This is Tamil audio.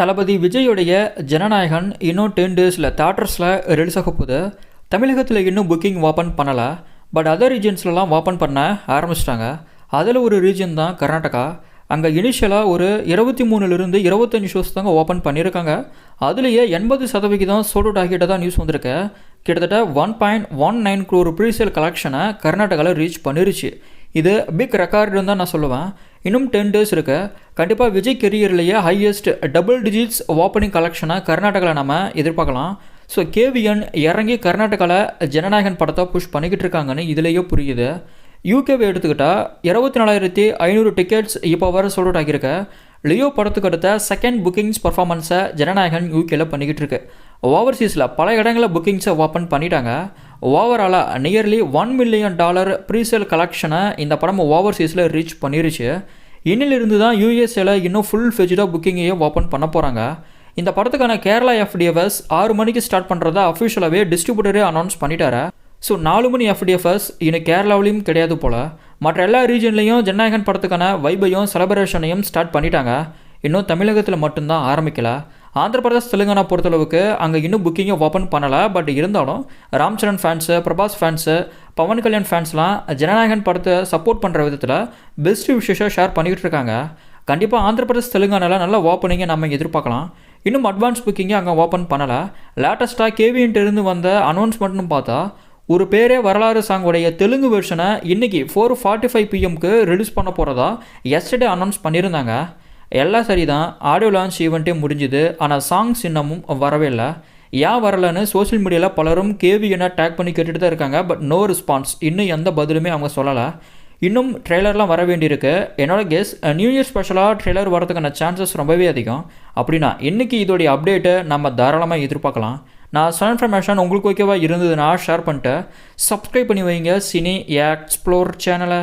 தளபதி விஜயுடைய ஜனநாயகன் இன்னும் டென் டேஸில் தேட்டர்ஸில் ரிலீஸ் ஆக போகுது. தமிழகத்தில் இன்னும் புக்கிங் ஓப்பன் பண்ணலை. பட் அதர் ரீஜன்ஸ்லலாம் ஓப்பன் பண்ண ஆரம்பிச்சிட்டாங்க. அதில் ஒரு ரீஜன் தான் கர்நாடகா. அங்கே இனிஷியலாக ஒரு இருபத்தி மூணுலேருந்து இருபத்தஞ்சி ஷோஸ் தாங்க ஓப்பன் பண்ணியிருக்காங்க. அதுலேயே எண்பது சதவிகிதம் சோல்ட் அவுட் ஆகிட்ட தான் நியூஸ் வந்திருக்கு. கிட்டத்தட்ட one point one nine crore presale கலெக்ஷனை கர்நாடகாவில் ரீச் பண்ணிருச்சு. இது பிக் ரெக்கார்டுன்னு தான் நான் சொல்லுவேன். இன்னும் டென் டேஸ் இருக்கு. கண்டிப்பாக விஜய் கெரியர்லேயே ஹையஸ்ட் டபுள் டிஜிட்ஸ் ஓப்பனிங் கலெக்ஷனை கர்நாடகாவில் நம்ம எதிர்பார்க்கலாம். ஸோ கேவிஎன் இறங்கி கர்நாடகாவில் ஜனநாயகன் படத்தை புஷ் பண்ணிக்கிட்டு இருக்காங்கன்னு இதுலேயே புரியுது. யூகேவை எடுத்துக்கிட்டால் இருபத்தி நாலாயிரத்தி ஐநூறு டிக்கெட்ஸ் இப்போ வர சொல்லிட்டு ஆகியிருக்க. லியோ படத்துக்கு அடுத்த செகண்ட் புக்கிங்ஸ் பர்ஃபார்மன்ஸை ஜனநாயகன் யூகேல பண்ணிக்கிட்டு இருக்கு. ஓவர்சீஸில் பல இடங்களில் புக்கிங்ஸை ஓப்பன் பண்ணிட்டாங்க. ஓவராலாக nearly one million dollar presale கலெக்ஷனை இந்த படம் ஓவர்சீஸில் ரீச் பண்ணிருச்சு. இன்னிலிருந்து தான் யூஎஸ்ஏல இன்னும் ஃபுல் ஃபெஜ்டாக புக்கிங்கையும் ஓப்பன் பண்ண போகிறாங்க இந்த படத்துக்கான கேரளா எஃப்டிஎஃப்எஸ் ஆறு மணிக்கு ஸ்டார்ட் பண்ணுறதா அஃபிஷியலாகவே டிஸ்ட்ரிபியூட்டரே அனௌன்ஸ் பண்ணிட்டாரு. ஸோ நாலு மணி எஃப்டிஎஃப்எஸ் இன்னும் கேரளாவிலையும் கிடையாது போல். மற்ற எல்லா ரீஜன்லேயும் ஜனநாயகன் படத்துக்கான வைபையும் செலப்ரேஷனையும் ஸ்டார்ட் பண்ணிட்டாங்க. இன்னும் தமிழகத்தில் மட்டும்தான் ஆரம்பிக்கலை. ஆந்திர பிரதேஷ் தெலுங்கானா பொறுத்தளவுக்கு அங்கே இன்னும் புக்கிங்கை ஓப்பன் பண்ணலை. பட் இருந்தாலும் ராம் சரண் ஃபேன்ஸு பிரபாஸ் ஃபேன்ஸு பவன் கல்யாண் ஃபேன்ஸ்லாம் ஜனநாயகன் படத்தை சப்போர்ட் பண்ணுற விதத்தில் பெஸ்ட் விஷயத்தை ஷேர் பண்ணிக்கிட்டு இருக்காங்க. கண்டிப்பாக ஆந்திர பிரதேஷ் தெலுங்கானாவில் நல்ல ஓப்பனிங்கை நம்ம எதிர்பார்க்கலாம். இன்னும் அட்வான்ஸ் புக்கிங்கை அங்கே ஓப்பன் பண்ணலை. லேட்டஸ்ட்டாக கேவின்ட்டு இருந்து வந்த அனௌன்ஸ்மெண்ட்னு பார்த்தா ஒரு பேரே வரலாறு சாங்கோடைய தெலுங்கு வெர்ஷனை இன்றைக்கி ஃபோர் ஃபார்ட்டி ஃபைவ் பிஎம்க்கு ரிலீஸ் பண்ண போகிறதா எஸ்டர்டே அனௌன்ஸ் பண்ணியிருந்தாங்க. எல்லாம் சரிதான். ஆடியோ லான்ச் ஈவெண்ட்டே முடிஞ்சுது. ஆனால் சாங்ஸ் இன்னமும் வரவே இல்லை. ஏன் வரலன்னு சோஷியல் மீடியாவில் பலரும் கேவிஎனை டேக் பண்ணி கேட்டுட்டு தான் இருக்காங்க. பட் நோ ரெஸ்பான்ஸ் இன்னும் எந்த பதிலுமே அவங்க சொல்லலை. இன்னும் ட்ரெய்லர்லாம் வர வேண்டியிருக்கு. என்னோட கெஸ் நியூ இயர் ஸ்பெஷலாக ட்ரெய்லர் வரதுக்கான சான்சஸ் ரொம்பவே அதிகம். அப்படின்னா இன்றைக்கி இதோடைய அப்டேட்டை நம்ம தாராளமாக எதிர்பார்க்கலாம். நான் சொன்ன இன்ஃபர்மேஷன் உங்களுக்கு ஓகேவா இருந்ததுன்னா ஷேர் பண்ணிட்டு சப்ஸ்கிரைப் பண்ணி வைங்க. சினி எக்ஸ்ப்ளோர் சேனலை